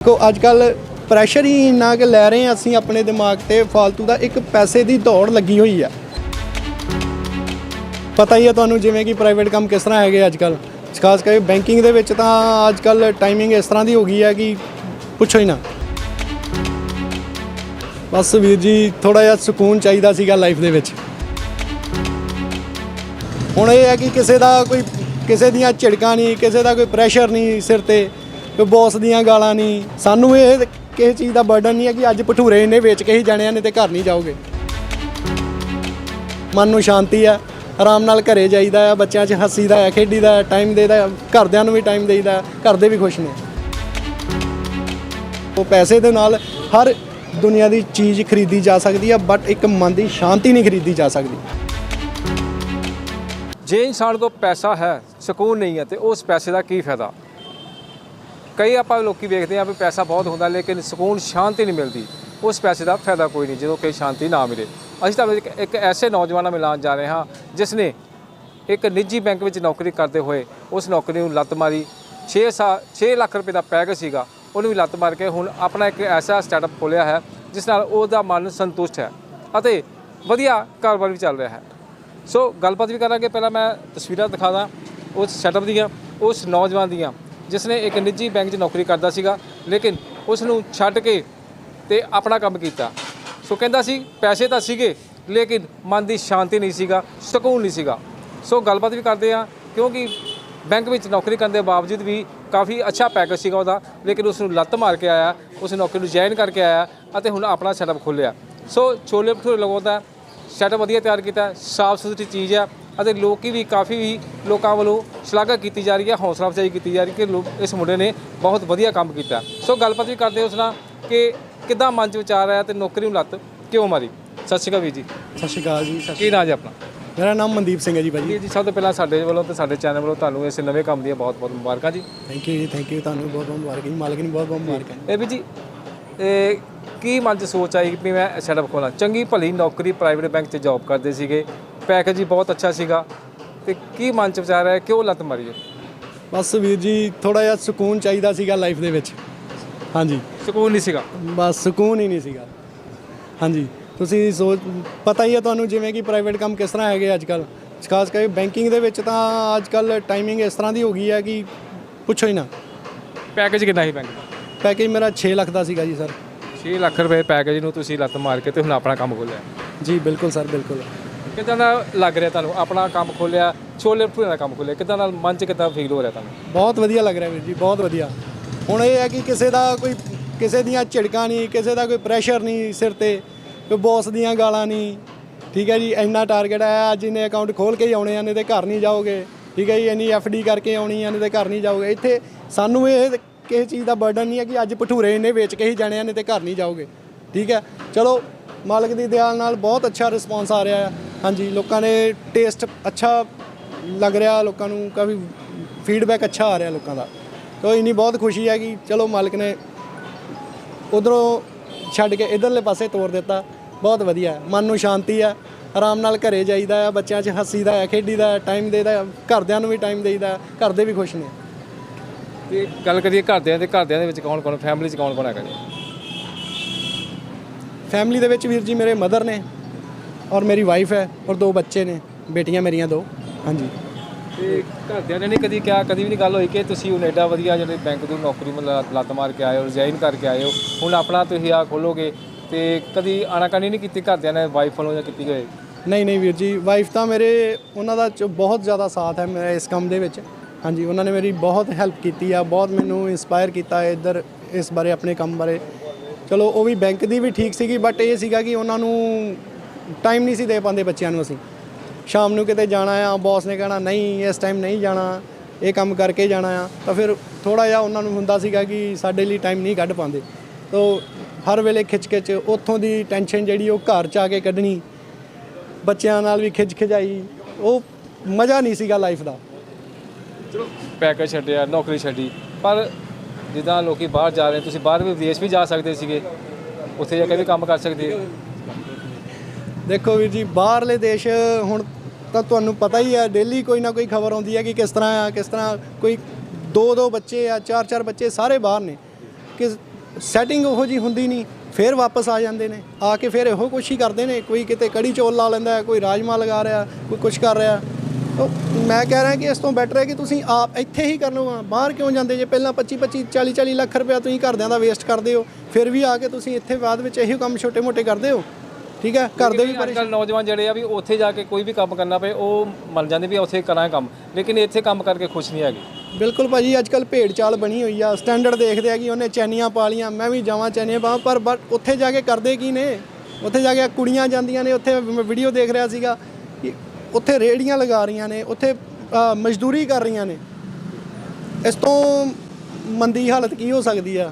ਕੋ ਅੱਜ ਕੱਲ ਪ੍ਰੈਸ਼ਰ ਹੀ ਇੰਨਾ ਕਿ ਲੈ ਰਹੇ ਹਾਂ ਅਸੀਂ ਆਪਣੇ ਦਿਮਾਗ ਤੇ ਫालतू ਦਾ ਇੱਕ ਪੈਸੇ ਦੀ ਦੌੜ ਲੱਗੀ ਹੋਈ ਆ। ਪਤਾ ਹੀ ਹੈ ਤੁਹਾਨੂੰ ਜਿਵੇਂ ਕਿ ਪ੍ਰਾਈਵੇਟ ਕੰਮ ਕਿਸ ਤਰ੍ਹਾਂ ਹੈਗੇ ਅੱਜ ਕੱਲ ਖਾਸ ਕਰਕੇ ਬੈਂਕਿੰਗ ਦੇ ਵਿੱਚ ਤਾਂ ਅੱਜ ਕੱਲ ਟਾਈਮਿੰਗ ਇਸ ਤਰ੍ਹਾਂ ਦੀ ਹੋ ਗਈ ਹੈ ਕਿ ਪੁੱਛੋ ਹੀ ਨਾ। ਬਸ ਵੀਰ ਜੀ ਥੋੜਾ ਜਿਹਾ ਸਕੂਨ ਚਾਹੀਦਾ ਸੀਗਾ ਲਾਈਫ ਦੇ ਵਿੱਚ। ਹੁਣ ਇਹ ਹੈ ਕਿ ਕਿਸੇ ਦਾ ਕੋਈ, ਕਿਸੇ ਦੀਆਂ ਝਿੜਕਾਂ ਨਹੀਂ, ਕਿਸੇ ਦਾ ਕੋਈ ਪ੍ਰੈਸ਼ਰ ਨਹੀਂ ਸਿਰ ਤੇ। ਕੋਈ ਬੌਸ ਦੀਆਂ ਗਾਲਾਂ ਨਹੀਂ। ਸਾਨੂੰ ਇਹ ਕਿਸੇ ਚੀਜ਼ ਦਾ ਬਰਡਨ ਨਹੀਂ ਹੈ ਕਿ ਅੱਜ ਭਟੂਰੇ ਇਹਨੇ ਵੇਚ ਕੇ ਹੀ ਜਾਣੇ ਨੇ ਨਹੀਂ ਤੇ ਘਰ ਨਹੀਂ ਜਾਓਗੇ। ਮਨ ਨੂੰ ਸ਼ਾਂਤੀ ਆ ਆਰਾਮ ਨਾਲ ਘਰੇ ਜਾਈਦਾ ਆ ਬੱਚਿਆਂ 'ਚ ਹੱਸੀਦਾ ਆ ਖੇਡੀਦਾ ਆ ਟਾਈਮ ਦੇਈਦਾ ਆ, ਘਰਦਿਆਂ ਨੂੰ ਵੀ ਟਾਈਮ ਦੇਈਦਾ ਘਰ ਦੇ ਵੀ ਖੁਸ਼ ਨੇ। ਉਹ ਪੈਸੇ ਦੇ ਨਾਲ ਹਰ ਦੁਨੀਆ ਦੀ ਚੀਜ਼ ਖਰੀਦੀ ਜਾ ਸਕਦੀ ਆ ਬਟ ਇੱਕ ਮਨ ਦੀ ਸ਼ਾਂਤੀ ਨਹੀਂ ਖਰੀਦੀ ਜਾ ਸਕਦੀ। ਜੇ ਇਨਸਾਨ ਕੋਲ ਪੈਸਾ ਹੈ ਸਕੂਨ ਨਹੀਂ ਹੈ ਤੇ ਉਸ ਪੈਸੇ ਦਾ ਕੀ ਫਾਇਦਾ? ਕਈ ਆਪਾਂ ਲੋਕੀ ਵੇਖਦੇ ਆ ਵੀ ਪੈਸਾ ਬਹੁਤ ਹੁੰਦਾ, ਲੇਕਿਨ ਸਕੂਨ ਸ਼ਾਂਤੀ ਨਹੀਂ ਮਿਲਦੀ। ਉਸ ਪੈਸੇ ਦਾ ਫਾਇਦਾ ਕੋਈ ਨਹੀਂ, ਜਦੋਂ ਕੋਈ ਸ਼ਾਂਤੀ ਨਾ ਮਿਲੇ। ਅਸੀਂ ਤੁਹਾਨੂੰ ਇੱਕ ਇੱਕ ਐਸੇ ਨੌਜਵਾਨ ਨਾਲ ਮਿਲਾਉਣ ਜਾ ਰਹੇ ਹਾਂ, ਜਿਸ ਨੇ ਇੱਕ ਨਿੱਜੀ ਬੈਂਕ ਵਿੱਚ ਨੌਕਰੀ ਕਰਦੇ ਹੋਏ ਉਸ ਨੌਕਰੀ ਨੂੰ ਲੱਤ ਮਾਰੀ। 6 ਸਾਲ 6 ਲੱਖ ਰੁਪਏ ਦਾ ਪੈਕੇਜ ਸੀਗਾ, ਉਹਨੂੰ ਵੀ ਲੱਤ ਮਾਰ ਕੇ ਹੁਣ ਆਪਣਾ ਇੱਕ ਐਸਾ ਸਟਾਰਟਅਪ ਖੋਲ੍ਹਿਆ ਹੈ, ਜਿਸ ਨਾਲ ਉਹਦਾ ਮਨ ਸੰਤੁਸ਼ਟ ਹੈ ਅਤੇ ਵਧੀਆ ਕਾਰੋਬਾਰ ਵੀ ਚੱਲ ਰਿਹਾ ਹੈ। ਸੋ ਗੱਲਬਾਤ ਵੀ ਕਰਾਂਗੇ। ਪਹਿਲਾਂ ਮੈਂ ਤਸਵੀਰਾਂ ਦਿਖਾਦਾ, ਉਸ ਸੈਟਅਪ ਦੀਆਂ, ਉਸ ਨੌਜਵਾਨ ਦੀਆਂ। ਜਿਸ ਨੇ ਇੱਕ ਨਿੱਜੀ ਬੈਂਕ 'ਚ ਨੌਕਰੀ ਕਰਦਾ ਸੀਗਾ, ਲੇਕਿਨ ਉਸ ਨੂੰ ਛੱਡ ਕੇ ਤੇ ਆਪਣਾ ਕੰਮ ਕੀਤਾ। ਸੋ ਕਹਿੰਦਾ ਸੀ, ਪੈਸੇ ਤਾਂ ਸੀਗੇ, ਲੇਕਿਨ ਮਨ ਦੀ ਸ਼ਾਂਤੀ ਨਹੀਂ ਸੀਗਾ, ਸਕੂਨ ਨਹੀਂ ਸੀਗਾ। ਸੋ ਗੱਲਬਾਤ ਵੀ ਕਰਦੇ ਆ ਕਿਉਂਕਿ ਬੈਂਕ ਵਿੱਚ ਨੌਕਰੀ ਕਰਨ ਦੇ ਬਾਵਜੂਦ ਵੀ ਕਾਫੀ ਅੱਛਾ ਪੈਕੇਜ ਸੀਗਾ ਉਹਦਾ, ਲੇਕਿਨ ਉਸ ਨੂੰ ਲੱਤ ਮਾਰ ਕੇ ਆਇਆ, ਉਸ ਨੌਕਰੀ ਨੂੰ ਜੁਆਇਨ ਕਰਕੇ ਆਇਆ ਅਤੇ ਹੁਣ ਆਪਣਾ ਸੈਟਅਪ ਖੋਲ੍ਹਿਆ। ਸੋ ਛੋਲੇ ਭਟੂਰੇ ਲਗਾਉਂਦਾ ਸੈਟਅਪ ਵਧੀਆ ਤਿਆਰ ਕੀਤਾ ਸਾਫ਼ ਸੁਥਰੀ ਚੀਜ਼ ਆ ਅਤੇ ਲੋਕੀ ਵੀ ਕਾਫੀ ਵੀ ਲੋਕਾਂ ਵੱਲੋਂ ਸ਼ਲਾਘਾ ਕੀਤੀ ਜਾ ਰਹੀ ਹੈ ਹੌਸਲਾ ਅਫਜ਼ਾਈ ਕੀਤੀ ਜਾ ਰਹੀ ਕਿ ਲੋਕ ਇਸ ਮੁੰਡੇ ਨੇ ਬਹੁਤ ਵਧੀਆ ਕੰਮ ਕੀਤਾ। ਸੋ ਗੱਲਬਾਤ ਵੀ ਕਰਦੇ ਉਸ ਨਾਲ ਕਿ ਕਿੱਦਾਂ ਮਨ ਚ ਵਿਚਾਰ ਆਇਆ ਤੇ ਨੌਕਰੀ ਨੂੰ ਲੱਤ ਕਿਉਂ ਮਾਰੀ? ਸਤਿ ਸ਼੍ਰੀ ਅਕਾਲ ਵੀਰ ਜੀ। ਸਤਿ ਸ਼੍ਰੀ ਅਕਾਲ ਜੀ ਸਤਿ ਸ਼੍ਰੀ ਕੀ ਨਾਂ ਜੀ ਆਪਣਾ। ਮੇਰਾ ਨਾਮ ਮਨਦੀਪ ਸਿੰਘ ਹੈ ਜੀ ਭਾਜੀ। ਜੀ ਸਭ ਤੋਂ ਪਹਿਲਾਂ ਸਾਡੇ ਵੱਲੋਂ ਤੇ ਸਾਡੇ ਚੈਨਲ ਵੱਲੋਂ ਤੁਹਾਨੂੰ ਇਸ ਨਵੇਂ ਕੰਮ ਦੀਆਂ ਬਹੁਤ ਬਹੁਤ ਮੁਬਾਰਕਾਂ ਜੀ। ਥੈਂਕ ਯੂ ਜੀ ਥੈਂਕ ਯੂ ਤੁਹਾਨੂੰ ਬਹੁਤ ਬਹੁਤ ਮੁਬਾਰਕ ਜੀ ਮਾਲਕ ਨੂੰ ਬਹੁਤ ਬਹੁਤ ਮੁਬਾਰਕਾਂ ਇਹ ਵੀ ਜੀ ਇਹ ਕੀ ਮਨ ਚ ਸੋਚ ਆਈ ਵੀ ਮੈਂ ਸੈਟਅਪ ਖੋਲਾਂ ਚੰਗੀ ਭਲੀ ਨੌਕਰੀ ਪ੍ਰਾਈਵੇਟ ਬੈਂਕ 'ਚ ਜੌਬ ਕਰਦੇ ਸੀਗੇ ਪੈਕੇਜ ਵੀ ਬਹੁਤ ਅੱਛਾ ਸੀਗਾ। ਤੇ ਕੀ ਮਨ ਚ ਵਿਚਾਰ ਆਇਆ ਕਿਉਂ ਲੱਤ ਮਾਰੀ ਹੈ ਬਸ ਵੀਰ ਜੀ ਥੋੜਾ ਜਿਹਾ ਸਕੂਨ ਚਾਹੀਦਾ ਸੀਗਾ ਲਾਈਫ ਦੇ ਵਿੱਚ। ਹਾਂਜੀ। ਸਕੂਨ ਨਹੀਂ ਸੀਗਾ? ਬਸ ਸਕੂਨ ਹੀ ਨਹੀਂ ਸੀਗਾ। ਹਾਂਜੀ। ਤੁਸੀਂ ਸੋਚ ਪਤਾ ਹੀ ਹੈ ਤੁਹਾਨੂੰ ਜਿਵੇਂ ਕਿ ਪ੍ਰਾਈਵੇਟ ਕੰਮ ਕਿਸ ਤਰ੍ਹਾਂ ਹੈਗੇ ਅੱਜ ਕੱਲ ਖਾਸ ਕਰਕੇ ਬੈਂਕਿੰਗ ਦੇ ਵਿੱਚ ਤਾਂ ਅੱਜ ਕੱਲ ਟਾਈਮਿੰਗ ਇਸ ਤਰ੍ਹਾਂ ਦੀ ਹੋ ਗਈ ਹੈ ਕਿ ਪੁੱਛੋ ਹੀ ਨਾ। ਪੈਕੇਜ ਕਿੰਨਾ ਸੀ ਬੈਂਕ ਦਾ? ਪੈਕੇਜ ਮੇਰਾ 6 ਲੱਖ ਦਾ ਸੀਗਾ ਜੀ ਸਰ 6 ਲੱਖ ਰੁਪਏ ਪੈਕੇਜ ਨੂੰ ਤੁਸੀਂ ਲੱਤ ਮਾਰ ਕੇ ਤੇ ਹੁਣ ਆਪਣਾ ਕੰਮ ਖੋਲਿਆ ਜੀ ਬਿਲਕੁਲ ਸਰ ਬਿਲਕੁਲ। ਕਿਦਾਂ ਦਾ ਲੱਗ ਰਿਹਾ ਤੁਹਾਨੂੰ? ਆਪਣਾ ਕੰਮ ਖੋਲਿਆ ਛੋਲੇ ਭਟੂਰੇ ਦਾ ਕੰਮ ਖੋਲਿਆ ਕਿਦਾਂ ਦਾ ਮਨ ਚ ਕਿਦਾਂ ਫੀਲ ਹੋ ਰਿਹਾ ਤੁਹਾਨੂੰ? ਬਹੁਤ ਵਧੀਆ ਲੱਗ ਰਿਹਾ ਵੀਰ ਜੀ, ਬਹੁਤ ਵਧੀਆ। ਹੁਣ ਇਹ ਹੈ ਕਿ ਕਿਸੇ ਦਾ ਕੋਈ, ਕਿਸੇ ਦੀਆਂ ਝਿੜਕਾਂ ਨਹੀਂ, ਕਿਸੇ ਦਾ ਕੋਈ ਪ੍ਰੈਸ਼ਰ ਨਹੀਂ ਸਿਰ ਤੇ, ਕੋਈ ਬੌਸ ਦੀਆਂ ਗਾਲਾਂ ਨਹੀਂ। ਠੀਕ ਹੈ ਜੀ, ਇੰਨਾ ਟਾਰਗੇਟ ਆਇਆ ਅੱਜ ਇਹਨੇ ਅਕਾਊਂਟ ਖੋਲ ਕੇ ਹੀ ਆਉਣੇ ਆ, ਨਹੀਂ ਤੇ ਘਰ ਨਹੀਂ ਜਾਓਗੇ। ਠੀਕ ਹੈ ਜੀ, ਇੰਨੀ ਡੀ ਕਰਕੇ ਆਉਣੀ ਆ, ਨਹੀਂ ਤੇ ਘਰ ਨਹੀਂ ਜਾਓਗੇ। ਇੱਥੇ ਸਾਨੂੰ ਇਹ ਕਿਸੇ ਚੀਜ਼ ਦਾ ਬਰਡਨ ਨਹੀਂ ਹੈ ਕਿ ਅੱਜ ਭਟੂਰੇ ਇਹਨੇ ਵੇਚ ਕੇ ਹੀ ਜਾਣੇ ਆ, ਨਹੀਂ ਤੇ ਘਰ ਨਹੀਂ ਜਾਓਗੇ। ਠੀਕ ਹੈ, ਚਲੋ, ਮਾਲਕ ਦੀ ਦਿਆਲ ਨਾਲ ਬਹੁਤ ਅੱਛਾ ਰਿਸਪੌਂਸ ਆ ਰਿਹਾ ਹੈ ਹਾਂਜੀ ਲੋਕਾਂ ਨੇ ਟੇਸਟ ਅੱਛਾ ਲੱਗ ਰਿਹਾ ਲੋਕਾਂ ਨੂੰ ਕਾਫੀ ਫੀਡਬੈਕ ਅੱਛਾ ਆ ਰਿਹਾ ਲੋਕਾਂ ਦਾ। ਤਾਂ ਇੰਨੀ ਬਹੁਤ ਖੁਸ਼ੀ ਹੈ ਕਿ ਚਲੋ ਮਾਲਕ ਨੇ ਉਧਰੋਂ ਛੱਡ ਕੇ ਇਧਰਲੇ ਪਾਸੇ ਤੋਰ ਦਿੱਤਾ। ਬਹੁਤ ਵਧੀਆ ਹੈ। ਮਨ ਨੂੰ ਸ਼ਾਂਤੀ ਆ ਆਰਾਮ ਨਾਲ ਘਰੇ ਜਾਈਦਾ ਆ ਬੱਚਿਆਂ 'ਚ ਹੱਸੀਦਾ ਆ ਖੇਡੀਦਾ ਟਾਈਮ ਦੇਈਦਾ ਆ, ਘਰਦਿਆਂ ਨੂੰ ਵੀ ਟਾਈਮ ਦੇਈਦਾ ਘਰ ਦੇ ਵੀ ਖੁਸ਼ ਨੇ। ਤੇ ਗੱਲ ਕਰੀਏ ਘਰਦਿਆਂ ਦੇ ਘਰਦਿਆਂ ਦੇ ਵਿੱਚ ਕੌਣ ਕੌਣ ਫੈਮਿਲੀ ਚ ਕੌਣ ਕੌਣ ਹੈਗਾ ਜੀ? ਫੈਮਿਲੀ ਦੇ ਵਿੱਚ ਵੀਰ ਜੀ ਮੇਰੇ ਮਦਰ ਨੇ। ਔਰ ਮੇਰੀ ਵਾਈਫ ਹੈ ਔਰ ਦੋ ਬੱਚੇ ਨੇ ਬੇਟੀਆਂ ਮੇਰੀਆਂ ਦੋ। ਹਾਂਜੀ। ਤੇ ਘਰਦਿਆਂ ਨੇ ਨਹੀਂ ਕਦੀ ਕਿਹਾ ਕਦੀ ਵੀ ਨਹੀਂ ਗੱਲ ਹੋਈ ਕਿ ਤੁਸੀਂ ਹੁਣ ਐਡਾ ਵਧੀਆ ਜਿਹੜੇ ਬੈਂਕ ਦੀ ਨੌਕਰੀ ਮਤਲਬ ਲੱਤ ਮਾਰ ਕੇ ਆਏ ਹੋ ਰਿਜ਼ਾਈਨ ਕਰਕੇ ਆਏ ਹੋ ਹੁਣ ਆਪਣਾ ਤੁਸੀਂ ਆ ਖੋਲੋਗੇ ਤੇ ਕਦੀ ਆਨਾਕਾਨੀ ਨਹੀਂ ਕੀਤੀ ਘਰਦਿਆਂ ਨੇ ਵਾਈਫ ਵੱਲੋਂ ਜਾਂ ਕੀਤੀ ਹੋਏ ਨਹੀਂ ਨਹੀਂ ਵੀਰ ਜੀ ਵਾਈਫ ਤਾਂ ਮੇਰੇ ਉਹਨਾਂ ਦਾ ਬਹੁਤ ਜ਼ਿਆਦਾ ਸਾਥ ਹੈ ਮੇਰੇ ਇਸ ਕੰਮ ਦੇ ਵਿੱਚ। ਹਾਂਜੀ ਉਹਨਾਂ ਨੇ ਮੇਰੀ ਬਹੁਤ ਹੈਲਪ ਕੀਤੀ ਆ ਬਹੁਤ ਮੈਨੂੰ ਇਨਸਪਾਇਰ ਕੀਤਾ ਹੈ ਇੱਧਰ ਇਸ ਬਾਰੇ ਆਪਣੇ ਕੰਮ ਬਾਰੇ। ਚਲੋ ਉਹ ਵੀ ਬੈਂਕ ਦੀ ਵੀ ਠੀਕ ਸੀਗੀ ਬਟ ਇਹ ਸੀਗਾ ਕਿ ਉਹਨਾਂ ਨੂੰ ਟਾਈਮ ਨਹੀਂ ਸੀ ਦੇ ਪਾਉਂਦੇ ਬੱਚਿਆਂ ਨੂੰ ਅਸੀਂ। ਸ਼ਾਮ ਨੂੰ ਕਿਤੇ ਜਾਣਾ ਆ ਬੌਸ ਨੇ ਕਹਿਣਾ, ਨਹੀਂ, ਇਸ ਟਾਈਮ ਨਹੀਂ ਜਾਣਾ। ਇਹ ਕੰਮ ਕਰਕੇ ਜਾਣਾ ਆ। ਤਾਂ ਫਿਰ ਥੋੜਾ ਜਿਹਾ ਉਹਨਾਂ ਨੂੰ ਹੁੰਦਾ ਸੀਗਾ ਕਿ ਸਾਡੇ ਲਈ ਟਾਈਮ ਨਹੀਂ ਕੱਢ ਪਾਉਂਦੇ। ਤੋ ਹਰ ਵੇਲੇ ਖਿੱਚ ਖਿੱਚ ਉੱਥੋਂ ਦੀ ਟੈਨਸ਼ਨ ਜਿਹੜੀ ਉਹ ਘਰ ਚ ਆ ਕੇ ਕੱਢਣੀ, ਬੱਚਿਆਂ ਨਾਲ ਵੀ ਖਿੱਚ ਖਿਜਾਈ ਉਹ ਮਜ਼ਾ ਨਹੀਂ ਸੀਗਾ ਲਾਈਫ ਦਾ। ਚਲੋ ਪੈਕੇਜ ਛੱਡਿਆ, ਨੌਕਰੀ ਛੱਡੀ, ਪਰ ਜਿੱਦਾਂ ਲੋਕੀ ਬਾਹਰ ਜਾ ਰਹੇ, ਤੁਸੀਂ ਬਾਹਰ ਵੀ ਵਿਦੇਸ਼ ਵੀ ਜਾ ਸਕਦੇ ਸੀਗੇ, ਉੱਥੇ ਜਾ ਕੇ ਵੀ ਕੰਮ ਕਰ ਸਕਦੇ। ਦੇਖੋ ਵੀਰ ਜੀ, ਬਾਹਰਲੇ ਦੇਸ਼ ਹੁਣ ਤਾਂ ਤੁਹਾਨੂੰ ਪਤਾ ਹੀ ਹੈ ਡੇਲੀ ਕੋਈ ਨਾ ਕੋਈ ਖਬਰ ਆਉਂਦੀ ਹੈ ਕਿ ਕਿਸ ਤਰ੍ਹਾਂ ਆ, ਕਿਸ ਤਰ੍ਹਾਂ ਕੋਈ ਦੋ ਦੋ ਬੱਚੇ ਆ, ਚਾਰ ਚਾਰ ਬੱਚੇ ਸਾਰੇ ਬਾਹਰ ਨੇ। ਕਿ ਸੈਟਿੰਗ ਉਹੋ ਜੀ ਹੁੰਦੀ ਨਹੀਂ, ਫਿਰ ਵਾਪਸ ਆ ਜਾਂਦੇ ਨੇ। ਆ ਕੇ ਫਿਰ ਇਹੋ ਕੁਛ ਹੀ ਕਰਦੇ ਨੇ, ਕੋਈ ਕਿਤੇ ਕੜੀ ਚੌਲ ਲਾ ਲੈਂਦਾ, ਕੋਈ ਰਾਜਮਾ ਲਗਾ ਰਿਹਾ, ਕੋਈ ਕੁਛ ਕਰ ਰਿਹਾ। ਤਾਂ ਮੈਂ ਕਹਿ ਰਿਹਾ ਕਿ ਇਸ ਤੋਂ ਬੈਟਰ ਹੈ ਕਿ ਤੁਸੀਂ ਆਪ ਇੱਥੇ ਹੀ ਕਰ ਲਓ ਬਾਹਰ ਕਿਉਂ ਜਾਂਦੇ ਜੇ? ਪਹਿਲਾਂ 25 25 40 40 ਲੱਖ ਰੁਪਇਆ ਤੁਸੀਂ ਘਰਦਿਆਂ ਦਾ ਵੇਸਟ ਕਰਦੇ ਹੋ, ਫਿਰ ਵੀ ਆ ਕੇ ਤੁਸੀਂ ਇੱਥੇ ਬਾਅਦ ਵਿੱਚ ਇਹੀ ਕੰਮ ਛੋਟੇ ਮੋਟੇ ਕਰਦੇ ਹੋ। ਠੀਕ ਹੈ? ਘਰ ਦੇ ਵੀ ਅੱਜ ਕੱਲ੍ਹ ਨੌਜਵਾਨ ਜਿਹੜੇ ਆ ਵੀ ਉੱਥੇ ਜਾ ਕੇ ਕੋਈ ਵੀ ਕੰਮ ਕਰਨਾ ਪਏ ਉਹ ਮੰਨ ਜਾਂਦੇ ਵੀ ਉੱਥੇ ਕਰਾਂ ਕੰਮ। ਲੇਕਿਨ ਇੱਥੇ ਕੰਮ ਕਰਕੇ ਖੁਸ਼ ਨਹੀਂ ਹੈਗੇ। ਬਿਲਕੁਲ ਭਾਜੀ ਅੱਜ ਕੱਲ ਭੇਡ ਚਾਲ ਬਣੀ ਹੋਈ ਆ। ਸਟੈਂਡਰਡ ਦੇਖਦੇ ਆ ਕਿ ਉਹਨੇ ਚੈਨੀਆਂ ਪਾ ਲੀਆਂ ਮੈਂ ਵੀ ਜਾਵਾਂ ਚੈਨੀਆਂ ਪਾਵਾਂ ਪਰ but ਉੱਥੇ ਜਾ ਕੇ ਕਰਦੇ ਕੀ ਨੇ? ਉੱਥੇ ਜਾ ਕੇ ਕੁੜੀਆਂ ਜਾਂਦੀਆਂ ਨੇ ਉੱਥੇ ਵੀਡੀਓ ਦੇਖ ਰਿਹਾ ਸੀਗਾ ਕਿ ਉੱਥੇ ਰੇੜੀਆਂ ਲਗਾ ਰਹੀਆਂ ਨੇ ਉੱਥੇ ਮਜ਼ਦੂਰੀ ਕਰ ਰਹੀਆਂ ਨੇ। ਇਸ ਤੋਂ ਮੰਦੀ ਹਾਲਤ ਕੀ ਹੋ ਸਕਦੀ ਆ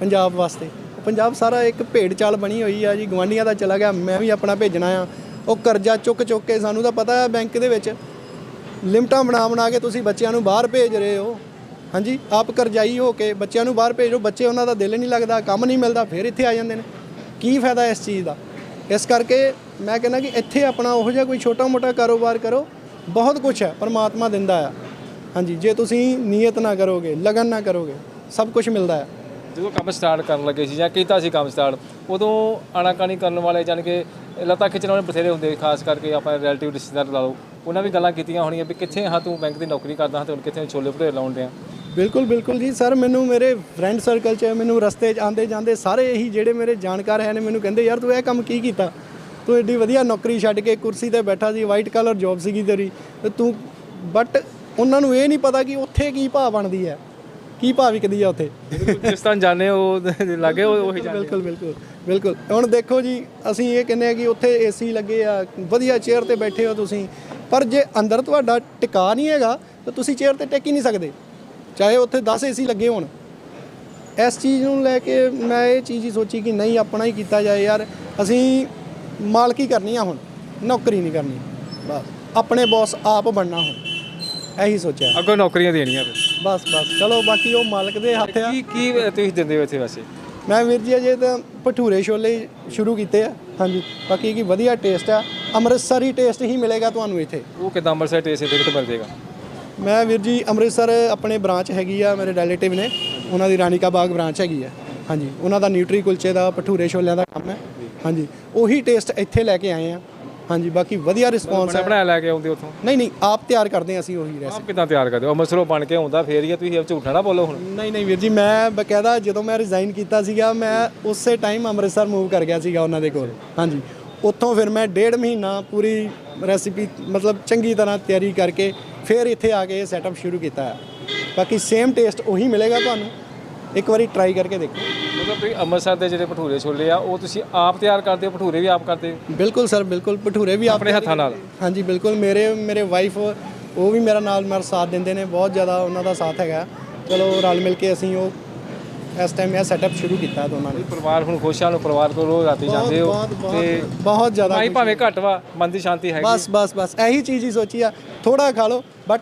ਪੰਜਾਬ ਵਾਸਤੇ? ਪੰਜਾਬ ਸਾਰਾ ਇੱਕ ਭੇਡ ਚਾਲ ਬਣੀ ਹੋਈ ਆ ਜੀ ਗਵਾਂਡੀਆਂ ਦਾ ਚਲਾ ਗਿਆ, ਮੈਂ ਵੀ ਆਪਣਾ ਭੇਜਣਾ ਆ। ਉਹ ਕਰਜ਼ਾ ਚੁੱਕ ਚੁੱਕ ਕੇ ਸਾਨੂੰ ਤਾਂ ਪਤਾ ਹੈ ਬੈਂਕ ਦੇ ਵਿੱਚ। ਲਿਮਟਾਂ ਬਣਾ ਬਣਾ ਕੇ ਤੁਸੀਂ ਬੱਚਿਆਂ ਨੂੰ ਬਾਹਰ ਭੇਜ ਰਹੇ ਹੋ। ਹਾਂਜੀ, ਆਪ ਕਰਜ਼ਾਈ ਹੋ ਕੇ ਬੱਚਿਆਂ ਨੂੰ ਬਾਹਰ ਭੇਜੋ, ਬੱਚੇ ਉਹਨਾਂ ਦਾ ਦਿਲ ਨਹੀਂ ਲੱਗਦਾ, ਕੰਮ ਨਹੀਂ ਮਿਲਦਾ, ਫਿਰ ਇੱਥੇ ਆ ਜਾਂਦੇ ਨੇ। ਕੀ ਫਾਇਦਾ ਇਸ ਚੀਜ਼ ਦਾ? ਇਸ ਕਰਕੇ ਮੈਂ ਕਹਿੰਦਾ ਕਿ ਇੱਥੇ ਆਪਣਾ ਉਹੋ ਜਿਹਾ ਕੋਈ ਛੋਟਾ ਮੋਟਾ ਕਾਰੋਬਾਰ ਕਰੋ, ਬਹੁਤ ਕੁਝ ਹੈ, ਪਰਮਾਤਮਾ ਦਿੰਦਾ ਆ। ਹਾਂਜੀ, ਜੇ ਤੁਸੀਂ ਨੀਅਤ ਨਾ ਕਰੋਗੇ, ਲਗਨ ਨਾ ਕਰੋਗੇ, ਸਭ ਕੁਝ ਮਿਲਦਾ ਹੈ ਜਦੋਂ ਕੰਮ ਸਟਾਰਟ ਕਰਨ ਲੱਗੇ ਸੀ ਜਾਂ ਕੀਤਾ ਸੀ ਕੰਮ ਸਟਾਰਟ ਉਦੋਂ ਆਣਾਕਾਣੀ ਕਰਨ ਵਾਲੇ ਜਾਨ ਕਿ ਲਤਾ ਖਿੱਚਣ ਵਾਲੇ ਬਥੇਰੇ ਹੁੰਦੇ ਖਾਸ ਕਰਕੇ ਆਪਾਂ ਰਿਲੇਟਿਵ ਰਿਸ਼ਤੇਦਾਰ ਲਾ ਲਓ। ਉਹਨਾਂ ਵੀ ਗੱਲਾਂ ਕੀਤੀਆਂ ਹੋਣੀਆਂ ਵੀ ਕਿੱਥੇ ਹਾਂ ਤੂੰ ਬੈਂਕ ਦੀ ਨੌਕਰੀ ਕਰਦਾ ਹਾਂ ਤੇ ਹੁਣ ਕਿੱਥੇ ਛੋਲੇ ਭਟੂਰੇ ਲਾਉਣ ਡਿਆ। ਬਿਲਕੁਲ ਬਿਲਕੁਲ ਜੀ। ਸਰ, ਮੈਨੂੰ ਮੇਰੇ ਫਰੈਂਡ ਸਰਕਲ 'ਚ, ਮੈਨੂੰ ਰਸਤੇ 'ਚ ਆਂਦੇ ਜਾਂਦੇ ਸਾਰੇ ਇਹੀ ਜਿਹੜੇ ਮੇਰੇ ਜਾਣਕਾਰ ਹੈ ਨੇ, ਮੈਨੂੰ ਕਹਿੰਦੇ, ਯਾਰ, ਤੂੰ ਇਹ ਕੰਮ ਕੀ ਕੀਤਾ? ਤੂੰ ਐਡੀ ਵਧੀਆ ਨੌਕਰੀ ਛੱਡ ਕੇ ਕੁਰਸੀ ਤੇ ਬੈਠਾ ਸੀ ਵਾਈਟ ਕਲਰ ਜੌਬ ਸੀਗੀ ਤੇਰੀ ਤੇ ਤੂੰ ਬਟ ਉਹਨਾਂ ਨੂੰ ਇਹ ਨਹੀਂ ਪਤਾ ਕਿ ਉੱਥੇ ਕੀ ਭਾਅ ਬਣਦੀ ਹੈ। ਕੀ ਭਾਅ ਵਿਕਦੀ ਹੈ ਉੱਥੇ? ਜਿਸ ਤਰ੍ਹਾਂ ਜਾਣੇ ਉਹ ਲੱਗੇ ਉਹ ਉਹੀ ਜਾਣੇ। ਬਿਲਕੁਲ ਬਿਲਕੁਲ ਬਿਲਕੁਲ। ਹੁਣ ਦੇਖੋ ਜੀ ਅਸੀਂ ਇਹ ਕਹਿੰਦੇ ਆ ਕਿ ਉੱਥੇ ਏਸੀ ਲੱਗੇ ਆ ਵਧੀਆ ਚੇਅਰ ਤੇ ਬੈਠੇ ਹੋ ਤੁਸੀਂ। ਪਰ ਜੇ ਅੰਦਰ ਤੁਹਾਡਾ ਟਿਕਾ ਨਹੀਂ ਹੈਗਾ ਤਾਂ ਤੁਸੀਂ ਚੇਅਰ ਤੇ ਟਿਕ ਹੀ ਨਹੀਂ ਸਕਦੇ। ਚਾਹੇ ਉੱਥੇ 10 ਏਸੀ ਲੱਗੇ ਹੋਣ। ਇਸ ਚੀਜ਼ ਨੂੰ ਲੈ ਕੇ ਮੈਂ ਇਹ ਚੀਜ਼ ਹੀ ਸੋਚੀ ਕਿ ਨਹੀਂ ਆਪਣਾ ਹੀ ਕੀਤਾ ਜਾਏ ਯਾਰ। ਅਸੀਂ ਮਾਲਕੀ ਕਰਨੀ ਆ ਹੁਣ ਨੌਕਰੀ ਨਹੀਂ ਕਰਨੀ। ਬਸ ਆਪਣੇ ਬੌਸ ਆਪ ਬਣਨਾ ਹੁਣ। ਇਹੀ ਸੋਚਿਆ। ਅੱਗੋਂ ਨੌਕਰੀਆਂ ਦੇਣੀਆਂ ਫਿਰ। ਬਸ ਬਸ। ਚਲੋ ਬਾਕੀ ਉਹ ਮਾਲਕ ਦੇ ਹੱਥ ਆ। ਕੀ ਕੀ ਤੁਸੀਂ ਦਿੰਦੇ ਹੋ ਇੱਥੇ ਵੈਸੇ? ਮੈਂ ਵੀਰ ਜੀ ਅਜੇ ਤਾਂ ਭਟੂਰੇ ਛੋਲੇ ਸ਼ੁਰੂ ਕੀਤੇ ਆ। ਹਾਂਜੀ। ਬਾਕੀ ਕੀ ਵਧੀਆ ਟੇਸਟ ਆ। ਅੰਮ੍ਰਿਤਸਰੀ ਟੇਸਟ ਹੀ ਮਿਲੇਗਾ ਤੁਹਾਨੂੰ ਇੱਥੇ। ਉਹ ਕਿਦਾਂ ਅੰਮ੍ਰਿਤਸਰ ਟੇਸਟ ਇੱਥੇ ਕਿਤੇ ਮਿਲ ਜਾਏਗਾ? ਮੈਂ ਵੀਰ ਜੀ ਅੰਮ੍ਰਿਤਸਰ ਆਪਣੇ ਬ੍ਰਾਂਚ ਹੈਗੀ ਆ ਮੇਰੇ ਰਿਲੇਟਿਵ ਨੇ। ਉਹਨਾਂ ਦੀ ਰਾਣੀ ਕਾ ਬਾਗ ਬ੍ਰਾਂਚ ਹੈਗੀ ਆ। ਹਾਂਜੀ। ਉਹਨਾਂ ਦਾ ਨਿਊਟਰੀ ਕੁਲਚੇ ਦਾ ਭਟੂਰੇ ਛੋਲਿਆਂ ਦਾ ਕੰਮ ਹੈ। ਹਾਂਜੀ। ਉਹੀ ਟੇਸਟ ਇੱਥੇ ਲੈ ਕੇ ਆਏ ਆ। ਹਾਂਜੀ ਬਾਕੀ ਵਧੀਆ ਰਿਸਪੌਂਸ ਬਣਾ ਹੈ। ਬਣਾਇਆ ਲੈ ਕੇ ਆਉਂਦੇ ਉੱਥੋਂ? ਨਹੀਂ ਨਹੀਂ ਆਪ ਤਿਆਰ ਕਰਦੇ ਹਾਂ ਅਸੀਂ ਉਹੀ ਰੈਸਪੀ ਆਪ ਕਿਦਾਂ ਤਿਆਰ ਕਰਦੇ ਹੋ? ਅੰਮ੍ਰਿਤਸਰੋਂ ਬਣ ਕੇ ਆਉਂਦਾ ਫੇਰ ਹੀ ਤੁਸੀਂ ਝੂਠਾ ਨਾ ਬੋਲੋ ਹੁਣ। ਨਹੀਂ ਨਹੀਂ ਵੀਰ ਜੀ ਮੈਂ ਬਕਾਇਦਾ ਜਦੋਂ ਮੈਂ ਰਿਜ਼ਾਈਨ ਕੀਤਾ ਸੀਗਾ ਮੈਂ ਉਸੇ ਟਾਈਮ ਅੰਮ੍ਰਿਤਸਰ ਮੂਵ ਕਰ ਗਿਆ ਸੀਗਾ ਉਹਨਾਂ ਦੇ ਕੋਲ। ਹਾਂਜੀ ਉੱਥੋਂ ਫਿਰ ਮੈਂ ਡੇਢ ਮਹੀਨਾ ਪੂਰੀ ਰੈਸਿਪੀ ਮਤਲਬ ਚੰਗੀ ਤਰ੍ਹਾਂ ਤਿਆਰੀ ਕਰਕੇ ਫਿਰ ਇੱਥੇ ਆ ਕੇ ਇਹ ਸੈਟਅਪ ਸ਼ੁਰੂ ਕੀਤਾ। ਹੈ ਬਾਕੀ ਸੇਮ ਟੇਸਟ ਉਹੀ ਮਿਲੇਗਾ ਤੁਹਾਨੂੰ। ਇੱਕ ਵਾਰੀ ਟਰਾਈ ਕਰਕੇ ਦੇਖੋ। ਮਤਲਬ ਤੁਸੀਂ ਅੰਮ੍ਰਿਤਸਰ ਦੇ ਜਿਹੜੇ ਭਟੂਰੇ ਛੋਲੇ ਆ ਉਹ ਤੁਸੀਂ ਆਪ ਤਿਆਰ ਕਰਦੇ ਹੋ ਭਟੂਰੇ ਵੀ ਆਪ ਕਰਦੇ ਹੋ? ਬਿਲਕੁਲ ਸਰ ਬਿਲਕੁਲ। ਭਟੂਰੇ ਵੀ ਆਪ ਆਪਣੇ ਹੱਥਾਂ ਨਾਲ? ਹਾਂਜੀ ਬਿਲਕੁਲ। ਮੇਰੇ ਮੇਰੇ ਵਾਈਫ ਉਹ ਵੀ ਮੇਰਾ ਨਾਲ ਮੇਰਾ ਸਾਥ ਦਿੰਦੇ ਨੇ ਬਹੁਤ ਜ਼ਿਆਦਾ ਉਹਨਾਂ ਦਾ ਸਾਥ ਹੈਗਾ। ਚਲੋ ਰਲ ਮਿਲ ਕੇ ਅਸੀਂ ਉਹ ਇਸ ਟਾਈਮ ਇਹ ਸੈਟਅਪ ਸ਼ੁਰੂ ਕੀਤਾ ਦੋਨਾਂ ਨੇ। ਪਰਿਵਾਰ ਹੁਣ ਖੁਸ਼ ਆ ਨੂੰ ਪਰਿਵਾਰ ਕੋਲ ਰੋਜ਼ ਰਾਤੀ ਜਾਂਦੇ ਹੋ ਤੇ ਬਹੁਤ ਜ਼ਿਆਦਾ ਭਾਈ ਭਾਵੇਂ ਘੱਟ ਵਾ ਮਨ ਦੀ ਸ਼ਾਂਤੀ ਹੈਗੀ। ਬਸ ਬਸ ਬਸ। ਇਹੀ ਚੀਜ਼ ਹੀ ਸੋਚੀ ਆ। ਥੋੜਾ ਖਾ ਲਓ ਬਟ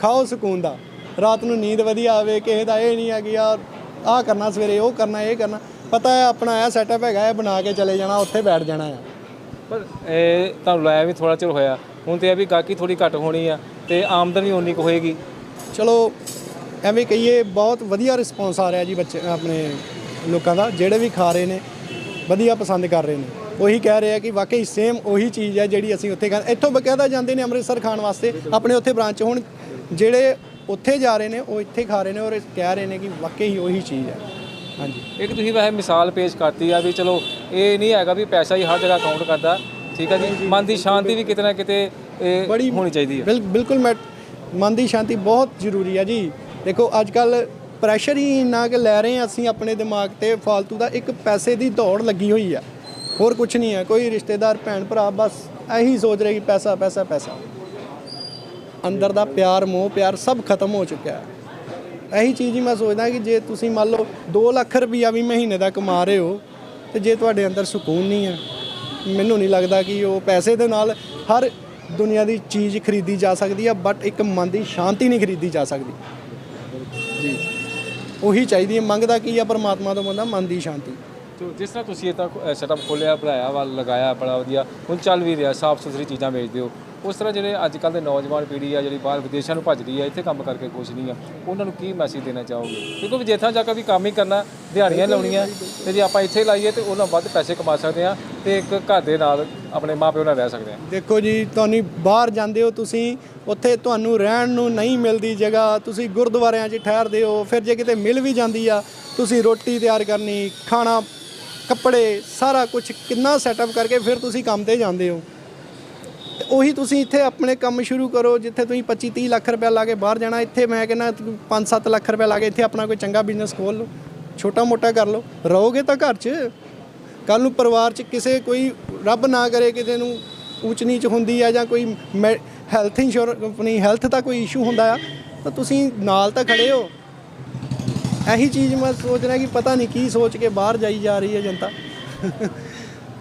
ਖਾਓ ਸਕੂਨ ਦਾ। ਰਾਤ ਨੂੰ ਨੀਂਦ ਵਧੀਆ ਆਵੇ ਕਿਸੇ ਦਾ ਇਹ ਨਹੀਂ ਹੈ ਕਿ ਯਾਰ ਆਹ ਕਰਨਾ ਸਵੇਰੇ ਉਹ ਕਰਨਾ ਇਹ ਕਰਨਾ। ਪਤਾ ਹੈ ਆਪਣਾ ਇਹ ਸੈਟਅਪ ਹੈਗਾ ਇਹ ਬਣਾ ਕੇ ਚਲੇ ਜਾਣਾ ਉੱਥੇ ਬੈਠ ਜਾਣਾ ਆ। ਪਰ ਇਹ ਤੁਹਾਨੂੰ ਲਾਇਆ ਵੀ ਥੋੜਾ ਚਿਰ ਹੋਇਆ। ਹੁਣ ਤੇ ਇਹ ਵੀ ਗਾਹਕੀ ਥੋੜੀ ਘੱਟ ਹੋਣੀ ਆ ਤੇ ਆਮਦਨ ਵੀ ਉਨੀ ਕੁ ਹੋਏਗੀ। ਚਲੋ ਐਵੇਂ ਕਹੀਏ ਬਹੁਤ ਵਧੀਆ ਰਿਸਪੌਂਸ ਆ ਰਿਹਾ ਜੀ ਬੱਚੇ ਆਪਣੇ ਲੋਕਾਂ ਦਾ ਜਿਹੜੇ ਵੀ ਖਾ ਰਹੇ ਨੇ ਵਧੀਆ ਪਸੰਦ ਕਰ ਰਹੇ ਨੇ। ਉਹੀ ਕਹਿ ਰਹੇ ਆ ਕਿ ਵਾਕਈ ਸੇਮ ਉਹੀ ਚੀਜ਼ ਹੈ ਜਿਹੜੀ ਅਸੀਂ ਉੱਥੇ ਖਾ ਇੱਥੋਂ ਬਕਾਇਦਾ ਜਾਂਦੇ ਨੇ ਅੰਮ੍ਰਿਤਸਰ ਖਾਣ ਵਾਸਤੇ ਆਪਣੇ ਉੱਥੇ ਬ੍ਰਾਂਚ ਹੁਣ ਜਿਹੜੇ ਉੱਥੇ ਜਾ ਰਹੇ ਨੇ ਉਹ ਇੱਥੇ ਖਾ ਰਹੇ ਨੇ ਔਰ ਕਹਿ ਰਹੇ ਨੇ ਕਿ ਵਾਕਈ ਉਹੀ ਚੀਜ਼ ਹੈ। ਹਾਂਜੀ। ਇੱਕ ਤੁਸੀਂ ਵੈਸੇ ਮਿਸਾਲ ਪੇਸ਼ ਕਰਤੀ ਆ ਵੀ ਚਲੋ ਇਹ ਨਹੀਂ ਹੈਗਾ ਵੀ ਪੈਸਾ ਹੀ ਹਰ ਜਗ੍ਹਾ ਕਾਊਂਟ ਕਰਦਾ ਠੀਕ ਆ ਜੀ? ਮਨ ਦੀ ਸ਼ਾਂਤੀ ਵੀ ਕਿਤੇ ਨਾ ਕਿਤੇ ਇਹ ਬੜੀ ਹੋਣੀ ਚਾਹੀਦੀ ਹੈ। ਬਿਲ- ਬਿਲਕੁਲ ਮਨ ਦੀ ਸ਼ਾਂਤੀ ਬਹੁਤ ਜ਼ਰੂਰੀ ਹੈ ਜੀ। ਦੇਖੋ ਅੱਜ ਕੱਲ ਪ੍ਰੈਸ਼ਰ ਹੀ ਇੰਨਾ ਕਿ ਲੈ ਰਹੇ ਹਾਂ ਅਸੀਂ ਆਪਣੇ ਦਿਮਾਗ ਤੇ ਫालतू ਦਾ ਇੱਕ ਪੈਸੇ ਦੀ ਦੌੜ ਲੱਗੀ ਹੋਈ ਆ। ਹੋਰ ਕੁਝ ਨਹੀਂ ਹੈ ਕੋਈ ਰਿਸ਼ਤੇਦਾਰ ਭੈਣ ਭਰਾ ਬਸ ਇਹੀ ਸੋਚ ਰਹੇ ਕਿ ਪੈਸਾ ਪੈਸਾ ਪੈਸਾ। ਅੰਦਰ ਦਾ ਪਿਆਰ ਮੋਹ ਪਿਆਰ ਸਭ ਖਤਮ ਹੋ ਚੁੱਕਿਆ ਹੈ। ਇਹੀ ਚੀਜ਼ ਹੀ ਮੈਂ ਸੋਚਦਾ ਕਿ ਜੇ ਤੁਸੀਂ ਮੰਨ ਲਓ 2 ਲੱਖ ਰੁਪਈਆ ਵੀ ਮਹੀਨੇ ਦਾ ਕਮਾ ਰਹੇ ਹੋ ਤੇ ਜੇ ਤੁਹਾਡੇ ਅੰਦਰ ਸਕੂਨ ਨਹੀਂ ਹੈ ਮੈਨੂੰ ਨਹੀਂ ਲੱਗਦਾ ਕਿ ਉਹ ਪੈਸੇ ਦੇ ਨਾਲ ਹਰ ਦੁਨੀਆ ਦੀ ਚੀਜ਼ ਖਰੀਦੀ ਜਾ ਸਕਦੀ ਹੈ ਬਟ ਇੱਕ ਮਨ ਦੀ ਸ਼ਾਂਤੀ ਨਹੀਂ ਖਰੀਦੀ ਜਾ ਸਕਦੀ। ਜੀ। ਉਹੀ ਚਾਹੀਦੀ ਹੈ ਮੰਗਦਾ ਕੀ ਆ ਪਰਮਾਤਮਾ ਤੋਂ ਬੰਦਾ ਮਨ ਦੀ ਸ਼ਾਂਤੀ। ਤੇ ਜਿਸ ਤਰ੍ਹਾਂ ਤੁਸੀਂ ਇਹ ਤਾਂ ਸੈਟਅਪ ਖੋਲਿਆ ਬਣਾਇਆ ਵਾ ਲਗਾਇਆ ਬੜਾ ਵਧੀਆ। ਹੁਣ ਚੱਲ ਵੀ ਰਿਹਾ ਸਾਫ਼ ਸੁਥਰੀ ਚੀਜ਼ਾਂ ਵੇਚਦੇ ਹੋ। ਉਸ ਤਰ੍ਹਾਂ ਜਿਹੜੇ ਅੱਜ ਕੱਲ ਦੇ ਨੌਜਵਾਨ ਪੀੜ੍ਹੀ ਆ, ਜਿਹੜੀ ਬਾਹਰ ਵਿਦੇਸ਼ਾਂ ਨੂੰ ਭੱਜ ਰਹੀ ਆ, ਇੱਥੇ ਕੰਮ ਕਰਕੇ ਖੁਸ਼ ਨਹੀਂ ਆ, ਉਹਨਾਂ ਨੂੰ ਕੀ ਮੈਸੇਜ ਦੇਣਾ ਚਾਹੋਗੇ? ਕਿਉਂਕਿ ਵਿਦੇਸ਼ਾਂ ਜਾ ਕੇ ਵੀ ਕੰਮ ਹੀ ਕਰਨਾ, ਦਿਹਾੜੀਆਂ ਲਾਉਣੀਆਂ, ਤੇ ਜੇ ਆਪਾਂ ਇੱਥੇ ਲਾਈਏ ਤੇ ਉਹਨਾਂ ਵੱਧ ਪੈਸੇ ਕਮਾ ਸਕਦੇ ਆ ਤੇ ਇੱਕ ਘਰ ਦੇ ਨਾਲ ਆਪਣੇ ਮਾਪਿਓ ਨਾਲ ਰਹਿ ਸਕਦੇ ਆ। ਦੇਖੋ ਜੀ, ਤੁਹਾਨੂੰ ਬਾਹਰ ਜਾਂਦੇ ਹੋ ਤੁਸੀਂ, ਉੱਥੇ ਤੁਹਾਨੂੰ ਰਹਿਣ ਨੂੰ ਨਹੀਂ ਮਿਲਦੀ ਜਗ੍ਹਾ, ਤੁਸੀਂ ਗੁਰਦੁਆਰਿਆਂ 'ਚ ਠਹਿਰਦੇ ਹੋ, ਫਿਰ ਜੇ ਕਿਤੇ ਮਿਲ ਵੀ ਜਾਂਦੀ ਆ, ਤੁਸੀਂ ਰੋਟੀ ਤਿਆਰ ਕਰਨੀ, ਖਾਣਾ, ਕੱਪੜੇ, ਸਾਰਾ ਕੁਝ ਕਿੰਨਾ ਸੈਟਅਪ ਕਰਕੇ ਫਿਰ ਤੁਸੀਂ ਕੰਮ ਤੇ ਜਾਂਦੇ ਹੋ। ਤੇ ਉਹੀ ਤੁਸੀਂ ਇੱਥੇ ਆਪਣੇ ਕੰਮ ਸ਼ੁਰੂ ਕਰੋ, ਜਿੱਥੇ ਤੁਸੀਂ 25 30 ਲੱਖ ਰੁਪਏ ਲਾ ਕੇ ਬਾਹਰ ਜਾਣਾ, ਇੱਥੇ ਮੈਂ ਕਹਿੰਦਾ 5-7 ਲੱਖ ਰੁਪਏ ਲਾ ਕੇ ਇੱਥੇ ਆਪਣਾ ਕੋਈ ਚੰਗਾ ਬਿਜ਼ਨਸ ਖੋਲ ਲਓ, ਛੋਟਾ ਮੋਟਾ ਕਰ ਲਓ। ਰਹੋਗੇ ਤਾਂ ਘਰ 'ਚ। ਕੱਲ ਨੂੰ ਪਰਿਵਾਰ 'ਚ ਕਿਸੇ ਕੋਈ ਰੱਬ ਨਾ ਕਰੇ, ਕਿਸੇ ਨੂੰ ਊਚ ਨੀਚ ਹੁੰਦੀ ਆ ਜਾਂ ਕੋਈ ਹੈਲਥ ਇੰਸ਼ੋਰੈਂਸ ਆਪਣੀ ਹੈਲਥ ਦਾ ਕੋਈ ਇਸ਼ੂ ਹੁੰਦਾ ਆ, ਤਾਂ ਤੁਸੀਂ ਨਾਲ ਤਾਂ ਖੜੇ ਹੋ। ਇਹੀ ਚੀਜ਼ ਮੈਂ ਸੋਚ ਰਿਹਾ ਕਿ ਪਤਾ ਨਹੀਂ ਕੀ ਸੋਚ ਕੇ ਬਾਹਰ ਜਾਈ ਜਾ ਰਹੀ ਹੈ ਜਨਤਾ।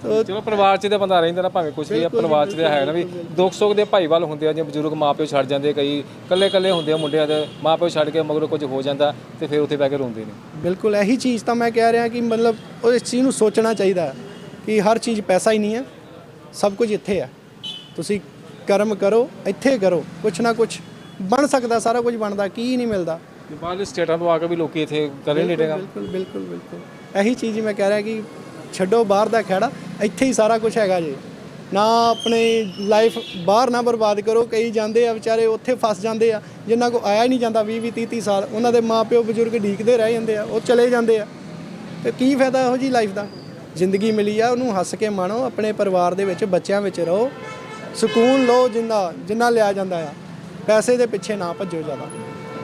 ਚਲੋ ਪਰਿਵਾਰ 'ਚ ਤਾਂ ਬੰਦਾ ਰਹਿੰਦਾ ਨਾ ਭਾਵੇਂ ਕੁਝ ਵੀ ਆ ਪਰਿਵਾਰ 'ਚ ਤਾਂ ਹੈ ਨਾ ਵੀ ਦੁੱਖ ਸੁੱਖ ਦੇ ਭਾਈਵਾਲ ਹੁੰਦੇ ਆ ਜਿਵੇਂ ਬਜ਼ੁਰਗ ਮਾਪਿਓ ਛੱਡ ਜਾਂਦੇ ਕਈ ਇਕੱਲੇ ਇਕੱਲੇ ਹੁੰਦੇ ਆ ਮੁੰਡਿਆਂ ਦੇ ਮਾਪਿਓ ਛੱਡ ਕੇ ਮਗਰੋਂ ਕੁਝ ਹੋ ਜਾਂਦਾ ਤੇ ਫਿਰ ਉੱਥੇ ਬਹਿ ਕੇ ਰੋਂਦੇ ਨੇ। ਬਿਲਕੁਲ ਇਹੀ ਚੀਜ਼ ਤਾਂ ਮੈਂ ਕਹਿ ਰਿਹਾ ਕਿ ਮਤਲਬ ਉਹ ਇਸ ਚੀਜ਼ ਨੂੰ ਸੋਚਣਾ ਚਾਹੀਦਾ ਕਿ ਹਰ ਚੀਜ਼ ਪੈਸਾ ਹੀ ਨਹੀਂ ਹੈ ਸਭ ਕੁਝ ਇੱਥੇ ਹੈ। ਤੁਸੀਂ ਕਰਮ ਕਰੋ ਇੱਥੇ ਕਰੋ ਕੁਛ ਨਾ ਕੁਛ ਬਣ ਸਕਦਾ ਸਾਰਾ ਕੁਝ ਬਣਦਾ ਕੀ ਨਹੀਂ ਮਿਲਦਾ। ਬਾਹਰਲੇ ਸਟੇਟਾਂ ਤੋਂ ਆ ਕੇ ਵੀ ਲੋਕੀ ਇੱਥੇ ਕਰੇ ਰਹੇਗਾ ਬਿਲਕੁਲ ਬਿਲਕੁਲ ਬਿਲਕੁਲ। ਇਹੀ ਚੀਜ਼ ਮੈਂ ਕਹਿ ਰਿਹਾ ਕਿ ਛੱਡੋ ਬਾਹਰ ਦਾ ਖਹਿੜਾ ਇੱਥੇ ਹੀ ਸਾਰਾ ਕੁਝ ਹੈਗਾ ਜੀ। ਨਾ ਆਪਣੇ ਲਾਈਫ ਬਾਹਰ ਨਾ ਬਰਬਾਦ ਕਰੋ, ਕਈ ਜਾਂਦੇ ਆ ਵਿਚਾਰੇ ਉੱਥੇ ਫਸ ਜਾਂਦੇ ਆ ਜਿਨ੍ਹਾਂ ਕੋ ਆਇਆ ਹੀ ਨਹੀਂ ਜਾਂਦਾ 20 20 30 30 ਸਾਲ, ਉਹਨਾਂ ਦੇ ਮਾਪਿਓ ਬਜ਼ੁਰਗ ਢੀਕਦੇ ਰਹਿ ਜਾਂਦੇ ਆ, ਉਹ ਚਲੇ ਜਾਂਦੇ ਆ। ਤੇ ਕੀ ਫਾਇਦਾ ਇਹੋ ਜੀ ਲਾਈਫ ਦਾ? ਜ਼ਿੰਦਗੀ ਮਿਲੀ ਆ, ਉਹਨੂੰ ਹੱਸ ਕੇ ਮਾਣੋ, ਆਪਣੇ ਪਰਿਵਾਰ ਦੇ ਵਿੱਚ, ਬੱਚਿਆਂ ਵਿੱਚ ਰਹੋ। ਸਕੂਨ ਲਓ ਜਿੰਨਾ ਜਿੰਨਾ ਲਿਆ ਜਾਂਦਾ ਆ। ਪੈਸੇ ਦੇ ਪਿੱਛੇ ਨਾ ਭੱਜੋ ਜ਼ਿਆਦਾ।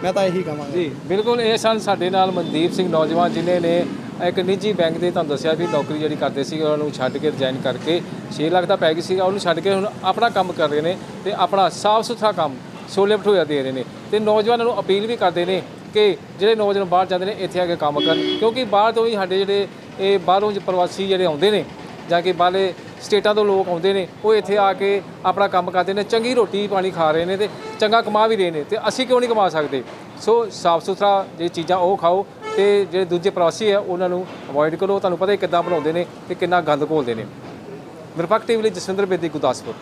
ਮੈਂ ਤਾਂ ਇਹੀ ਕਹਾਂਗਾ। ਜੀ, ਬਿਲਕੁਲ, ਇਹ ਸਨ ਸਾਡੇ ਨਾਲ ਮਨਦੀਪ ਸਿੰਘ ਨੌਜਵਾਨ ਜਿਨੇ ਨੇ ਇੱਕ ਨਿੱਜੀ ਬੈਂਕ ਦੇ ਤੁਹਾਨੂੰ ਦੱਸਿਆ ਵੀ ਨੌਕਰੀ ਜਿਹੜੀ ਕਰਦੇ ਸੀ, ਉਹਨਾਂ ਨੂੰ ਛੱਡ ਕੇ ਰਿਜ਼ਾਈਨ ਕਰਕੇ 6 ਲੱਖ ਦਾ ਪੈ ਗਈ ਸੀਗਾ, ਉਹਨੂੰ ਛੱਡ ਕੇ ਹੁਣ ਆਪਣਾ ਕੰਮ ਕਰ ਰਹੇ ਨੇ ਤੇ ਆਪਣਾ ਸਾਫ਼ ਸੁਥਰਾ ਕੰਮ ਛੋਲੇ ਭਟੂਰਾ ਦੇ ਰਹੇ ਨੇ ਤੇ ਨੌਜਵਾਨਾਂ ਨੂੰ ਅਪੀਲ ਵੀ ਕਰਦੇ ਨੇ ਕਿ ਜਿਹੜੇ ਨੌਜਵਾਨ ਬਾਹਰ ਜਾਂਦੇ ਨੇ, ਇੱਥੇ ਆ ਕੇ ਕੰਮ ਕਰਨ, ਕਿਉਂਕਿ ਬਾਹਰ ਤੋਂ ਹੀ ਸਾਡੇ ਜਿਹੜੇ ਇਹ ਬਾਹਰੋਂ ਪ੍ਰਵਾਸੀ ਜਿਹੜੇ ਆਉਂਦੇ ਨੇ ਜਾਂ ਕਿ ਬਾਹਰਲੇ ਸਟੇਟਾਂ ਤੋਂ ਲੋਕ ਆਉਂਦੇ ਨੇ, ਉਹ ਇੱਥੇ ਆ ਕੇ ਆਪਣਾ ਕੰਮ ਕਰਦੇ ਨੇ, ਚੰਗੀ ਰੋਟੀ ਪਾਣੀ ਖਾ ਰਹੇ ਨੇ ਤੇ ਚੰਗਾ ਕਮਾ ਵੀ ਰਹੇ ਨੇ ਤੇ ਅਸੀਂ ਕਿਉਂ ਨਹੀਂ ਕਮਾ ਸਕਦੇ? ਸੋ ਸਾਫ਼ ਸੁਥਰਾ ਜੇ ਚੀਜ਼ਾਂ ਉਹ ਖਾਓ ਤੇ ਜਿਹੜੇ ਦੂਜੇ ਪ੍ਰਵਾਸੀ ਆ, ਉਹਨਾਂ ਨੂੰ ਅਵੋਇਡ ਕਰੋ। ਤੁਹਾਨੂੰ ਪਤਾ ਹੀ ਕਿੱਦਾਂ ਬਣਾਉਂਦੇ ਨੇ ਤੇ ਕਿੰਨਾ ਗੰਦ ਘੋਲਦੇ ਨੇ। ਨਿਰਪੱਖ ਟੀਵੀ ਲਈ ਜਸਵਿੰਦਰ ਬੇਦੀ ਗੁਰਦਾਸਪੁਰ।